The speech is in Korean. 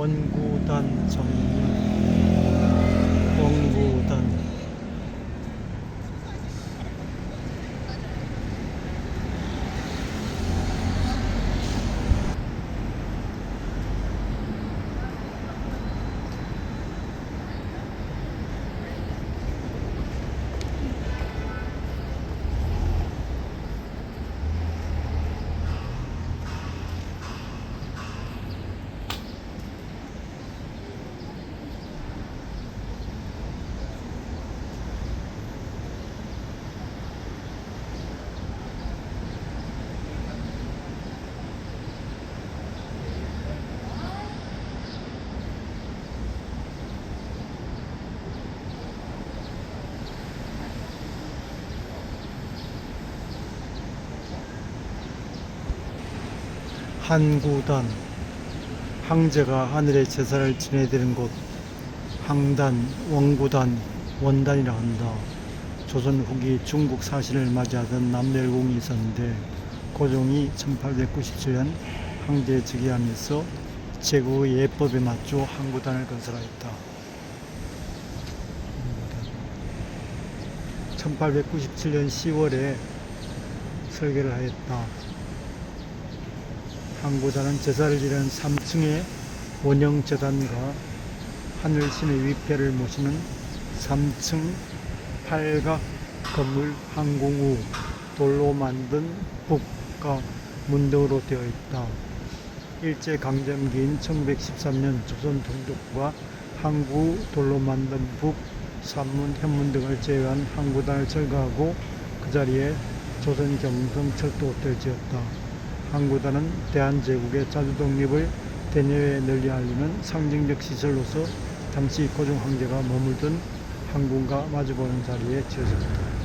원구단 정문 원구단 한구단 황제가 하늘의 제사를 지내드린 곳 항단, 원구단, 원단이라 한다. 조선 후기 중국 사신을 맞이하던 남멸공이 있었는데 고종이 1897년 황제 즉위하면서 제국의 예법에 맞춰 항구단을 건설하였다. 항구단. 1897년 10월에 설계를 하였다. 항구단은 제사를 지내는 3층의 원형 재단과 하늘신의 위패를 모시는 3층 팔각 건물 항공우 돌로 만든 북과 문등으로 되어 있다. 일제 강점기인 1113년 조선 동독부가 항구 돌로 만든 북, 산문, 현문 등을 제외한 항구단을 철거하고 그 자리에 조선 경성 철도 호텔을 지었다. 항구단은 대한제국의 자주독립을 대내외에 널리 알리는 상징적 시설로서 당시 고종 황제가 머물던 항군과 마주보는 자리에 지어졌다.